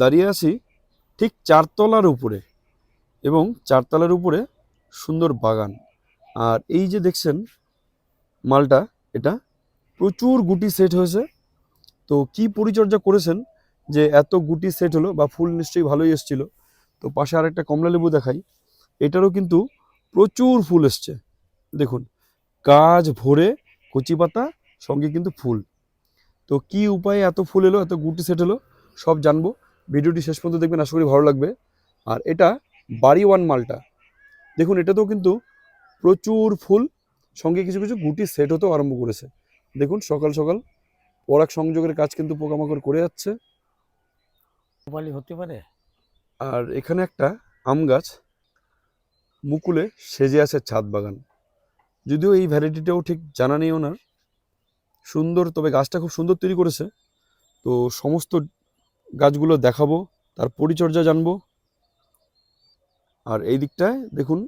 দাঁড়িয়ে আছি ঠিক চারতলার উপরে এবং চারতলার উপরে সুন্দর বাগান। আর এই যে দেখছেন, মালটা, এটা প্রচুর গুটি সেট হয়েছে। তো কি পরিচর্যা করেছেন যে এত গুটি সেট হলো বা ফুল নিশ্চয়ই ভালোই এসছিল। তো পাশে আরেকটা কমলা লেবু দেখাই, এটারও কিন্তু প্রচুর ফুল এসছে। দেখুন, গাছ ভরে কচি পাতা, সঙ্গে কিন্তু ফুল। তো কি উপায়ে এত ফুল এলো, এত গুটি সেট হলো, সব জানব। ভিডিওটি শেষ পর্যন্ত দেখবেন আশা করি ভালো লাগবে। আর এটা বাড়ি ওয়ান মালটা। দেখুন এটাতেও কিন্তু প্রচুর ফুল সঙ্গে কিছু কিছু গুটি সেট হতেও আরম্ভ করেছে। দেখুন সকাল সকাল পরাগ সংযোগের কাজ কিন্তু পোকামাকড় করে যাচ্ছে। হতে পারে? আর এখানে একটা আম গাছ মুকুলে সেজে আছে ছাদ বাগান। যদিও এই ভ্যারাইটিটাও ঠিক জানা নেই ওনার। সুন্দর তবে গাছটা খুব সুন্দর তৈরি করেছে। তো সমস্ত গাছগুলো দেখাবো, তার পরিচর্যা জানব। আর এই দিকটায় দেখুন,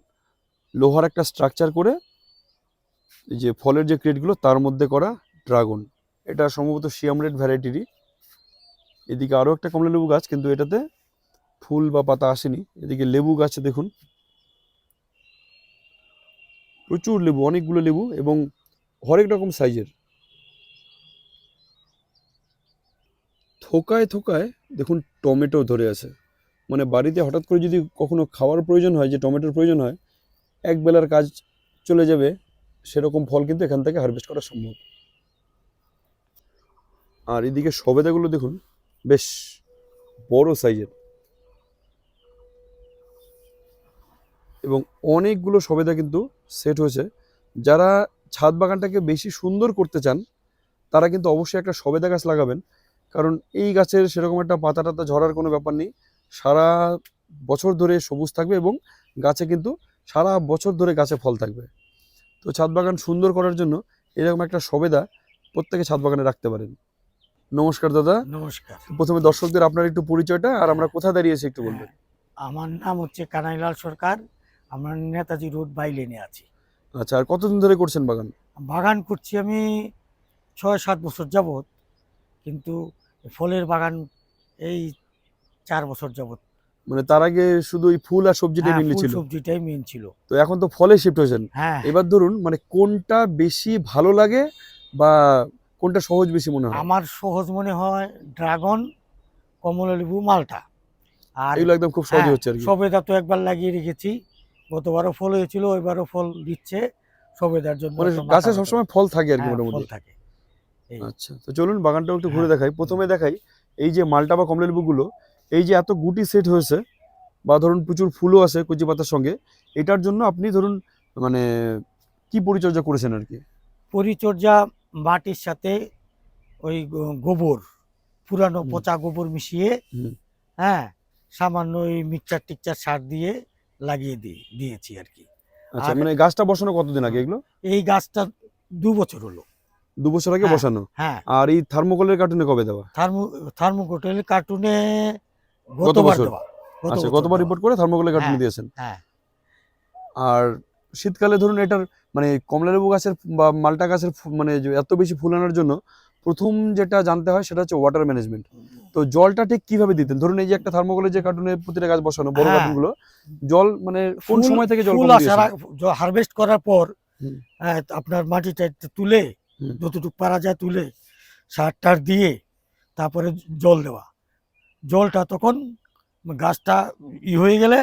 লোহার একটা স্ট্রাকচার করে এই যে ফলের যে ক্রেটগুলো তার মধ্যে করা ড্রাগন এটা সম্ভবত শিয়ামরেড ভ্যারাইটিরই এদিকে আরও একটা কমলা লেবু গাছ, কিন্তু এটাতে ফুল বা পাতা আসেনি। এদিকে লেবু গাছে দেখুন। প্রচুর লেবু, অনেকগুলো লেবু এবং হরেক রকম সাইজের থোকায় থোকায় দেখুন টমেটো ধরে আছে। মানে বাড়িতে হঠাৎ করে যদি কখনো খাওয়ার প্রয়োজন হয়, যে টমেটোর প্রয়োজন হয়, এক বেলার কাজ চলে যাবে, সেরকম ফল কিন্তু এখান থেকে হারভেস্ট করা সম্ভব। আর এদিকে সবেদাগুলো দেখুন, বেশ বড় সাইজের এবং অনেকগুলো সবেদা কিন্তু সেট হয়েছে। যারা ছাদ বাগানটাকে বেশি সুন্দর করতে চান, তারা কিন্তু অবশ্যই একটা সবেদা গাছ লাগাবেন। কারণ এই গাছের সেরকম একটা পাতা টাতা ঝরার কোনো ব্যাপার নেই। সারা বছর ধরে সবুজ থাকবে এবং গাছে কিন্তু সারা বছর ধরে গাছে ফল থাকবে। তো ছাদ বাগান সুন্দর করার জন্য এরকম একটা সবেদা প্রত্যেকে ছাদ বাগানে রাখতে পারেন। নমস্কার দাদা। নমস্কার। প্রথমে দর্শকদের আপনার একটু পরিচয়টা আর আমরা কোথায় দাঁড়িয়েছি একটু বলবেন। আমার নাম হচ্ছে কানাইলাল সরকার। আমরা নেতাজি রোড বাইলেনে আছি। আচ্ছা আর কতদিন ধরে করছেন বাগান? বাগান করছি আমি ছয় সাত বছর যাবত কিন্তু ফলের বাগান এই চার বছর যাবত মানে তার আগে শুধু ওই ফুল আর সবজিটাই হ্যাঁ, মিললি ফুল ছিল? সবজিটাই মেন ছিল। তো এখন তো ফলে শিফট হয়েছেন। হ্যাঁ। এবার ধরুন মানে কোনটা বেশি ভালো লাগে বা কোনটা সহজ বেশি মনে হয়? আমার সহজ মনে হয় ড্রাগন কমলালেবু মালটা। আর এগুলো একদম খুব সহজ হ্যাঁ, হচ্ছে আর কি। সবেদা তো একবার লাগিয়ে রেখেছি। গতবারও ফল হয়েছিল এবারও ফল দিচ্ছে সবেদার জন্য। মানে গাছে সবসময় ফল থাকে আর কি হ্যাঁ, মোটামুটি। ফল থাকে। আচ্ছা তো চলুন বাগানটাও একটু ঘুরে হ্যাঁ। দেখাই। প্রথমে দেখাই এই যে মালটা বা কমলা লেবুগুলো এই যে এত গুটি সেট হয়েছে বা ধরুন প্রচুর ফুলও আছে কচি পাতার সঙ্গে এটার জন্য আপনি ধরুন মানে কি পরিচর্যা করেছেন আর কি? পরিচর্যা মাটির সাথে ওই গোবর পুরানো পচা গোবর মিশিয়ে হ্যাঁ সামান্য ওই মিক্সচার টিকচার সার দিয়ে লাগিয়ে দিই দিয়েছি আর কি। আচ্ছা মানে গাছটা বসানো কতদিন আগে এগুলো? এই গাছটা দু বছর হলো। দু বছর আগে হ্যাঁ। বসানো হ্যাঁ আর এই থার্মোকলের কার্টুনে কবে দেওয়া থার্মো থার্মোকোটেল কার্টুনে গতবার বছর? গত আচ্ছা গতবার রিপোর্ট করে থার্মোকলের কার্টুনে হ্যাঁ। দিয়েছেন হ্যাঁ আর শীতকালে ধরুন এটার মানে কমলালেবু গাছের বা মালটা গাছের মানে এত বেশি ফুল আনার জন্য প্রথম যেটা জানতে হয় সেটা হচ্ছে ওয়াটার ম্যানেজমেন্ট তো জলটা ঠিক কীভাবে দিতেন ধরুন এই যে একটা থার্মোকলের যে কার্টুনে প্রতিটা গাছ বসানো বড়। কার্টুনগুলো জল মানে কোন সময় থেকে জল ফুল আসার হারভেস্ট করার পর আপনার মাটিটা তুলে। যতটুকু পারা যায় তুলে সার টার দিয়ে তারপরে জল দেওয়া। জলটা তখন গাছটা ই হয়ে গেলে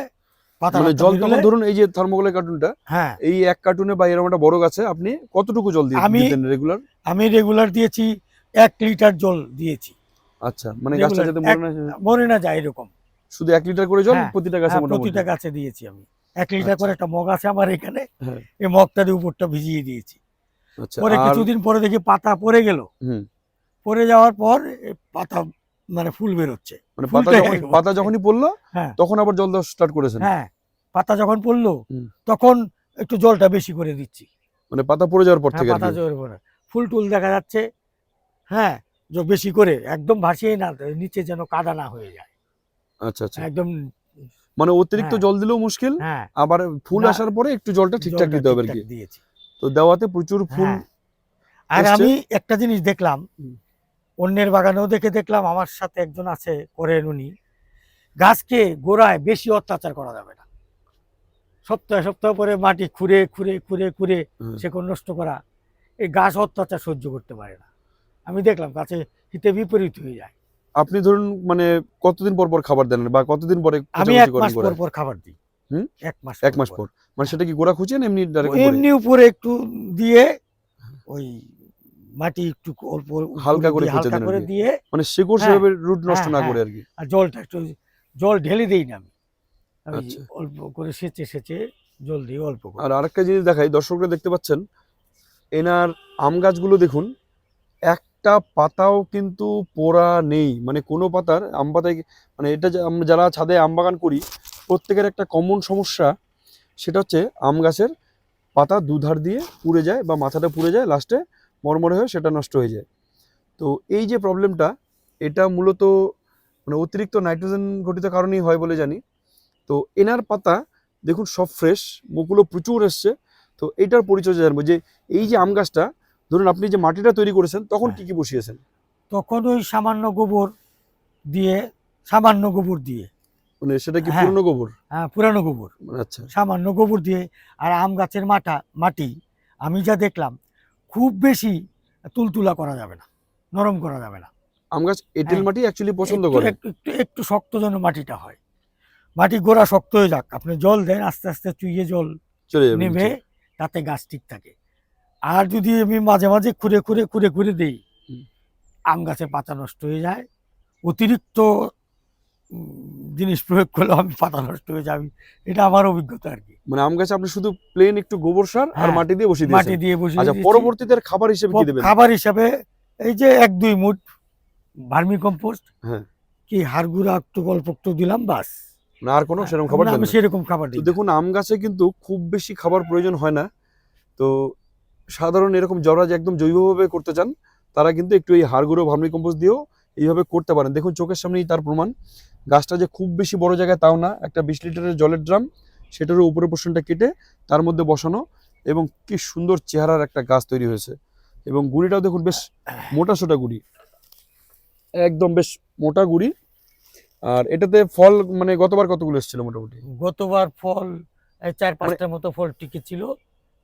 পাতা মানে জল তখন ধরুন এই যে থার্মোকলের কার্টুনটা হ্যাঁ। এই এক কার্টুনে বা এরকম একটা বড় গাছে আপনি কতটুকু জল দিয়ে আমি- রেগুলার আমি রেগুলার দিয়েছি এক লিটার জল দিয়েছি। আচ্ছা মানে গাছটা যাতে মরে না মরে না যায় এরকম। শুধু এক লিটার করে জল হ্যাঁ, প্রতিটা গাছে হ্যাঁ, প্রতিটা গাছে দিয়েছি আমি। এক লিটার করে একটা মগ আছে আমার এখানে। এই মগটা দিয়ে উপরটা ভিজিয়ে দিয়েছি। আচ্ছা পরে কিছুদিন পরে দেখি পাতা পড়ে গেল। পড়ে যাওয়ার পর পাতা মানে ফুল বেরোচ্ছে। মানে পাতা যখনই পড়ল হ্যাঁ। তখন আবার জল দেওয়া স্টার্ট করেছেন। হ্যাঁ পাতা যখন পড়ল তখন একটু জলটা বেশি করে দিচ্ছি। মানে পাতা পড়ে যাওয়ার পর হ্যাঁ, থেকে পাতা কি। জোরে ফুল টুল দেখা যাচ্ছে হ্যাঁ বেশি করে একদম ভাসিয়ে না নিচে যেন কাদা না হয়ে যায়। আচ্ছা আচ্ছা। একদম মানে অতিরিক্ত হ্যাঁ। জল দিলেও মুশকিল আবার ফুল আসার পরে একটু জলটা ঠিকঠাক দিতে হবে আর কি। দিয়েছি। তো দেওয়াতে প্রচুর ফুল হ্যাঁ। আর আমি একটা জিনিস দেখলাম অন্যের বাগানেও দেখে দেখলাম আমার সাথে একজন আছে করেন উনি। গাছকে গোড়ায় বেশি অত্যাচার করা যাবে না। সপ্তাহে সপ্তাহ পরে মাটি খুঁড়ে খুঁড়ে খুঁড়ে খুঁড়ে। শেকড় নষ্ট করা এই গাছ অত্যাচার সহ্য করতে পারে না। আমি দেখলাম গাছে হিতে বিপরীত হয়ে যায়। আপনি ধরুন মানে কতদিন পর পর খাবার দেন বা কতদিন পরে আমি এক মাস পর পর খাবার দিই। হুম? এক মাস এক মাস পর। মানে সেটা কি গোড়া খুঁচিয়ে না এমনি এমনি উপরে একটু দিয়ে ওই মাটি একটু অল্প হালকা করে দিয়ে হালকা দেন করে দিয়ে মানে শিকড় হ্যাঁ, সেভাবে রুট নষ্ট হ্যাঁ, না হ্যাঁ। করে আর কি? আর জলটা একটু জল ঢেলে দিই না আমি। আচ্ছা। অল্প করে সেচে সেচে জল দিই অল্প করে। আর আরেকটা জিনিস দেখাই দর্শকরা দেখতে পাচ্ছেন এনার আম গাছগুলো দেখুন একটা পাতাও কিন্তু পোড়া নেই। মানে কোনো পাতার আম পাতায় মানে এটা আমরা যারা ছাদে আম বাগান করি প্রত্যেকের একটা কমন সমস্যা, সেটা হচ্ছে আম গাছের পাতা দুধার দিয়ে পুড়ে যায় বা মাথাটা পুড়ে যায় লাস্টে মরমরে হয়ে সেটা নষ্ট হয়ে যায়। তো এই যে প্রবলেমটা এটা মূলত মানে অতিরিক্ত নাইট্রোজেন ঘটিত কারণেই হয় বলে জানি। তো এনার পাতা, দেখুন সব ফ্রেশ মুখগুলো প্রচুর এসছে। তো এটার পরিচর্যা জানব যে এই যে আম গাছটা, ধরুন আপনি যে মাটিটা তৈরি করেছেন, তখন। কি কি বসিয়েছেন? তখন ওই সামান্য গোবর দিয়ে, সামান্য গোবর দিয়ে। মানে সেটা কি হ্যাঁ। পুরনো গোবর? হ্যাঁ পুরানো গোবর। মানে আচ্ছা। সামান্য গোবর দিয়ে আর আম গাছের মাটা মাটি আমি যা দেখলাম খুব বেশি তুলতুলা করা যাবে না নরম করা যাবে না। আম গাছ এঁটেল হ্যাঁ। মাটি অ্যাকচুয়ালি পছন্দ করে? একটু একটু শক্ত যেন মাটিটা হয়। মাটি গোড়া শক্ত হয়ে যাক আপনি জল দেন আস্তে আস্তে চুইয়ে জল চলে নেবে তাতে গাছ ঠিক থাকে। আর যদি আমি মাঝে মাঝে খুঁড়ে খুঁড়ে খুঁড়ে খুঁড়ে দিই আম গাছে পাতা নষ্ট হয়ে যায় অতিরিক্ত জিনিস প্রয়োগ করলে আমি পাতা নষ্ট হয়ে যাবে এটা আমার অভিজ্ঞতা আর কি। মানে আম গাছে আপনি শুধু প্লেন একটু গোবর সার আর হ্যাঁ, মাটি দিয়ে বসিয়ে মাটি দিয়ে বসে আচ্ছা পরবর্তীতে খাবার হিসেবে কি দেবেন? খাবার হিসাবে এই যে এক দুই মুঠ ভার্মি কম্পোস্ট হ্যাঁ। কি হাড় গুঁড়া একটু একটু দিলাম বাস। না আর কোনো সেরকম খাবার আমি সেরকম খাবার দিই দেখুন আম গাছে কিন্তু খুব বেশি খাবার প্রয়োজন হয় না। তো সাধারণ এরকম যারা যে একদম জৈবভাবে করতে চান তারা কিন্তু একটু এই হাড় গুঁড়ো ভার্মি কম্পোস্ট দিয়েও এইভাবে করতে পারেন। দেখুন চোখের সামনেই তার প্রমাণ। গাছটা যে খুব বেশি বড় জায়গায় তাও না একটা বিশ লিটারের জলের ড্রাম সেটারও উপরের পোর্শনটা কেটে তার মধ্যে বসানো এবং কি সুন্দর চেহারার একটা গাছ তৈরি হয়েছে। এবং গুড়িটাও দেখুন বেশ মোটা সোটা গুড়ি। একদম বেশ মোটা গুড়ি। আর এটাতে ফল মানে গতবার কতগুলো এসেছিল মোটামুটি? গতবার ফল চার পাঁচটার মতো ফল টিকেছিল।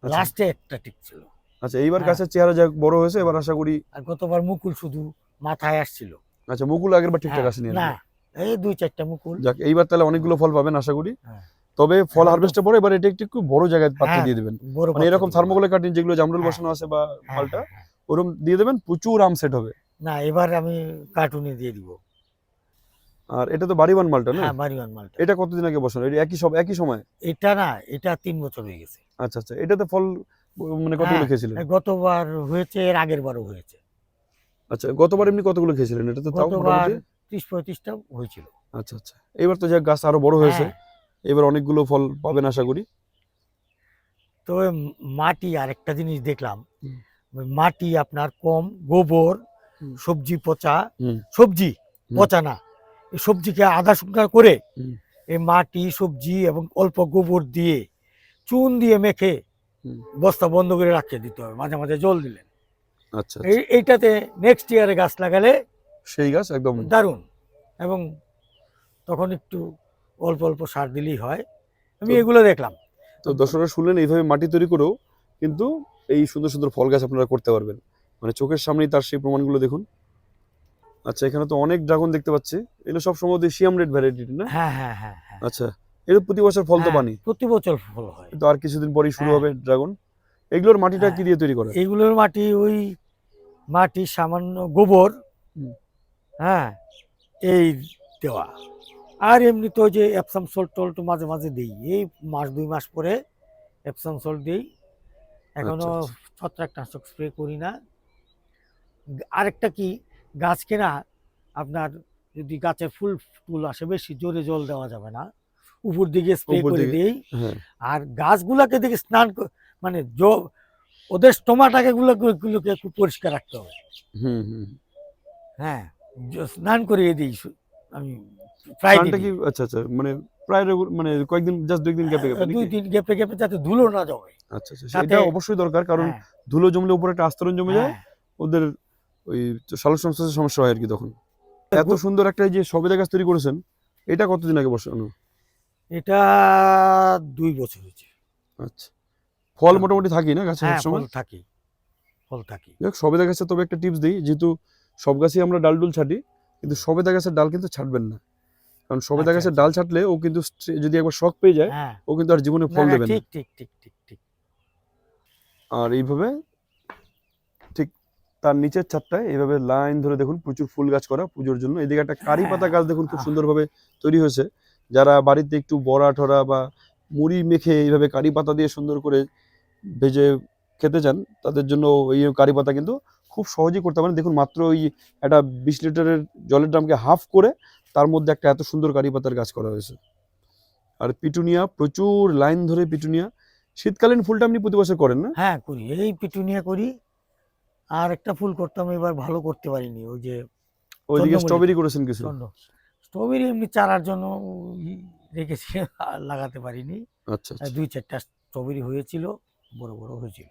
আচ্ছা। লাস্টে একটা টিকছিল। আচ্ছা এইবার হ্যাঁ। গাছের চেহারা যা বড় হয়েছে এবার আশা করি আর গতবার মুকুল শুধু মাথায় আসছিল। আচ্ছা মুকুল আগের বার ঠিকঠাক হ্যাঁ, আসেনি না। এই দুই চারটা মুকুল। যাক এইবার তাহলে অনেকগুলো ফল পাবেন আশা করি। হ্যাঁ। তবে ফল হারভেস্টের পরে এবার এটা একটু বড় জায়গায় পাত্রে হ্যাঁ, দিয়ে দেবেন। মানে এরকম থার্মোকলে কাটিং যেগুলো জামরুল হ্যাঁ। বসানো আছে বা মালটা। ওরকম দিয়ে দেবেন প্রচুর আম সেট হবে। না এবার আমি কার্টুনে দিয়ে দিব। আর এটা তো বাড়িবান মালটা না? হ্যাঁ বাড়িওয়ান মালটা। এটা কতদিন আগে বসানো? এটা একই সব একই সময়? এটা না এটা তিন বছর হয়ে গেছে। আচ্ছা আচ্ছা এটাতে ফল মানে কতগুলো খেয়েছিলেন? গতবার হয়েছে এর আগের বারও হয়েছে। আচ্ছা গতবার এমনি কতগুলো খেয়েছিলেন? এটা তো তাও মোটামুটি ত্রিশ পঁয়ত্রিশটা হয়েছিল। আচ্ছা আচ্ছা। এবার তো যাক গাছ আরও বড় হয়েছে। হ্যাঁ, এবার অনেকগুলো ফল পাবেন আশা করি। তো মাটি আর একটা জিনিস দেখলাম। মাটি আপনার কম গোবর সবজি পচা। সবজি পচা না। এই সবজিকে আধা শুকনা করে এই মাটি সবজি এবং অল্প গোবর দিয়ে চুন দিয়ে মেখে বস্তা বন্ধ করে রাখিয়ে দিতে হবে। মাঝে মাঝে জল দিলেন। আচ্ছা এই এইটাতে নেক্সট ইয়ারে গাছ লাগালে সেই গাছ একদম দারুণ। এবং তখন একটু অল্প অল্প সার দিলেই হয়। আমি এগুলো দেখলাম। তো দর্শকরা শুনলেন এইভাবে মাটি তৈরি করেও কিন্তু এই সুন্দর সুন্দর ফল গাছ আপনারা করতে পারবেন। মানে চোখের সামনেই তার সেই প্রমাণগুলো দেখুন। আচ্ছা এখানে তো অনেক ড্রাগন দেখতে পাচ্ছি। এগুলো সব সম্ভবত সিয়াম রেড ভ্যারাইটি না? হ্যাঁ হ্যাঁ হ্যাঁ হ্যাঁ। আচ্ছা এর প্রতি বছর ফল তো হ্যাঁ, পানি প্রতি বছর ফল হয়। তো আর কিছুদিন পরেই শুরু হ্যাঁ। হবে ড্রাগন। এগুলোর মাটিটা কি হ্যাঁ। দিয়ে তৈরি করা এইগুলোর মাটি ওই মাটি সামান্য গোবর। হ্যাঁ এই দেওয়া। আর এমনি তো ওই যে এপসাম সল্ট টল্ট মাঝে মাঝে দিই। এই মাস দুই মাস পরে এপসাম সল্ট দিই। এখনও আচ্ছা, ছত্রাকনাশক স্প্রে করি না। আরেকটা কি গাছ কেনা আপনার যদি গাছের ফুল ফুল আসে বেশি জোরে জল দেওয়া যাবে না। উপর দিকে স্প্রে করে দিই। হ্যাঁ। আর গাছগুলাকে দেখে স্নান মানে ওদের স্টোমাটাকে গুলোকে একটু পরিষ্কার রাখতে হবে। হুম হুম। হ্যাঁ। স্নান করিয়ে দিই আমি প্রায় কি আচ্ছা আচ্ছা মানে প্রায় মানে কয়েকদিন জাস্ট দুই দিন গ্যাপে গ্যাপে দুই দিন গেপে গেপে যাতে ধুলো না জমে। আচ্ছা আচ্ছা এটা অবশ্যই দরকার কারণ হ্যাঁ, ধুলো জমলে উপরে একটা আস্তরণ জমে যায় হ্যাঁ। ওদের ওই সালোক সমস্যা হয় আর কি তখন। এত সুন্দর একটা যে সবেদা গাছ তৈরি করেছেন এটা কতদিন আগে বসানো? এটা দুই বছর হয়েছে। আচ্ছা। ফল মোটামুটি থাকি না গাছে হ্যাঁ ফল থাকি ফল থাকি সবেদা গাছে তবে একটা টিপস দিই যেহেতু সব গাছেই আমরা ডাল ডুল ছাটি কিন্তু সবেদা গাছের ডাল কিন্তু ছাড়বেন না। কারণ সবেদা আচ্ছা, গাছের আচ্ছা। ডাল ছাটলে ও কিন্তু যদি একবার শখ পেয়ে যায় হ্যাঁ। ও কিন্তু আর জীবনে ফল দেবে না। ঠিক ঠিক ঠিক ঠিক ঠিক। আর এইভাবে ঠিক তার নিচের ছাদটায় এইভাবে লাইন ধরে দেখুন প্রচুর ফুল গাছ করা পুজোর জন্য। এদিকে একটা কারি পাতা হ্যাঁ, গাছ দেখুন খুব সুন্দরভাবে তৈরি হয়েছে। যারা বাড়িতে একটু বড়া ঠরা বা মুড়ি মেখে এইভাবে কারি পাতা দিয়ে সুন্দর করে ভেজে খেতে চান তাদের জন্য এই কারি পাতা কিন্তু খুব সহজেই করতে পারেন। দেখুন মাত্র ওই একটা বিশ লিটারের জলের ড্রামকে হাফ করে তার মধ্যে একটা এত সুন্দর কারি পাতার গাছ করা হয়েছে। আর পিটুনিয়া প্রচুর লাইন ধরে পিটুনিয়া। শীতকালীন ফুলটা আপনি প্রতি বছর করেন না? হ্যাঁ করি। এই পিটুনিয়া করি। আর একটা ফুল করতাম এবার ভালো করতে পারিনি। ওই যে ওইদিকে স্ট্রবেরি করেছেন কিছু? স্ট্রবেরি এমনি চারার জন্য রেখেছি লাগাতে পারিনি। আচ্ছা আচ্ছা। দুই চারটা স্ট্রবেরি হয়েছিল বড় বড় হয়েছিল।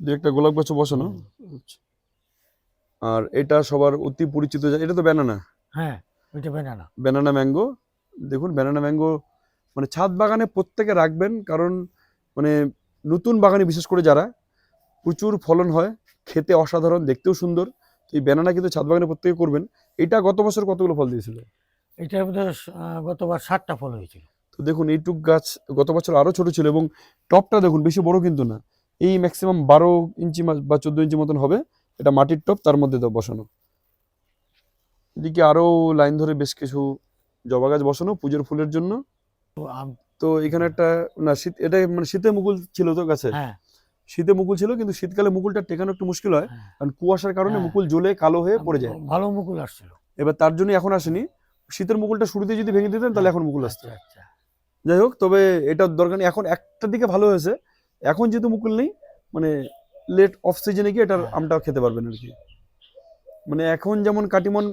দু একটা গোলাপ গাছও বসানো। আচ্ছা। আর এটা সবার অতি পরিচিত এটা তো ব্যানানা হ্যাঁ ওইটা বেনানা ব্যানানা ম্যাঙ্গো দেখুন ব্যানানা ম্যাঙ্গো মানে ছাদ বাগানে প্রত্যেকে রাখবেন কারণ মানে নতুন বাগানে বিশেষ করে যারা প্রচুর ফলন হয় খেতে অসাধারণ দেখতেও সুন্দর। এই ব্যানানা কিন্তু ছাদ বাগানে প্রত্যেকে করবেন। এটা গত বছর কতগুলো ফল দিয়েছিল? এটার মধ্যে গতবার ষাটটা ফল হয়েছিল। তো দেখুন এইটুক গাছ গত বছর আরও ছোট ছিল এবং টপটা দেখুন বেশি বড় কিন্তু না। এই ম্যাক্সিমাম বারো ইঞ্চি বা চোদ্দ ইঞ্চি মতন হবে। এটা মাটির টপ তার মধ্যে তো বসানো। এদিকে আরও লাইন ধরে বেশ কিছু জবা গাছ বসানো পুজোর ফুলের জন্য। তো এখানে একটা না শীত এটা মানে শীতে মুকুল ছিল তো গাছে? হ্যাঁ। শীতে মুকুল ছিল কিন্তু শীতকালে মুকুলটা টেকানো একটু মুশকিল হয় হ্যাঁ। কারণ কুয়াশার কারণে হ্যাঁ। মুকুল জ্বলে কালো হয়ে পড়ে যায়। ভালো মুকুল আসছিল। এবার তার জন্য এখন আসেনি। শীতের মুকুলটা শুরুতে যদি ভেঙে দিতেন তাহলে এখন মুকুল আসতো। আচ্ছা আচ্ছা। যাই হোক তবে এটার দরকার এখন একটা দিকে ভালো হয়েছে। এখন যেহেতু মুকুল নেই মানে লেট অফ সিজনে গিয়ে এটার হ্যাঁ। আমটা খেতে পারবেন আর কি। মানে এখন যেমন কাটিমন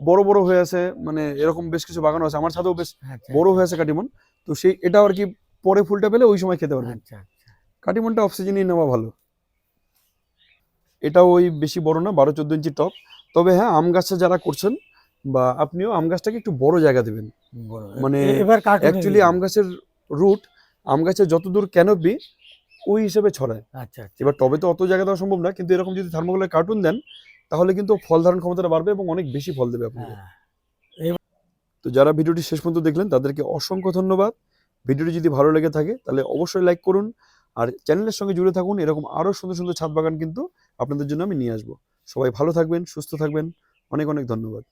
বড় বড় হয়ে আছে মানে এরকম বেশ কিছু বাগান আছে আমার ছাদেও বেশ আচ্ছা বড় হয়ে আছে কাটিমন। তো সেই এটা আর কি পরে ফুলটা পেলে ওই সময় খেতে পারবেন। আচ্ছা আচ্ছা। কাটিমনটা অফ সিজনেই নেওয়া ভালো। এটাও ওই বেশি বড় না বারো চোদ্দ ইঞ্চি টপ তবে হ্যাঁ আম গাছটা যারা করছেন বা আপনিও আম গাছটাকে একটু বড় জায়গা দেবেন। মানে অ্যাকচুয়ালি আম গাছের রুট আম গাছের যতদূর ক্যানোপি ওই হিসেবে ছড়ায়। আচ্ছা আচ্ছা। এবার টবে তো অত জায়গা দেওয়া সম্ভব না কিন্তু এরকম যদি থার্মোকলের কার্টুন দেন তাহলে কিন্তু ফল ধারণ ক্ষমতাটা বাড়বে এবং অনেক বেশি ফল দেবে আপনাকে হ্যাঁ। তো যারা ভিডিওটি শেষ পর্যন্ত দেখলেন তাদেরকে অসংখ্য ধন্যবাদ। ভিডিওটি যদি ভালো লেগে থাকে তাহলে অবশ্যই লাইক করুন আর চ্যানেলের সঙ্গে জুড়ে থাকুন। এরকম আরও সুন্দর সুন্দর ছাদ বাগান কিন্তু আপনাদের জন্য আমি নিয়ে আসব। সবাই ভালো থাকবেন সুস্থ থাকবেন। অনেক অনেক ধন্যবাদ।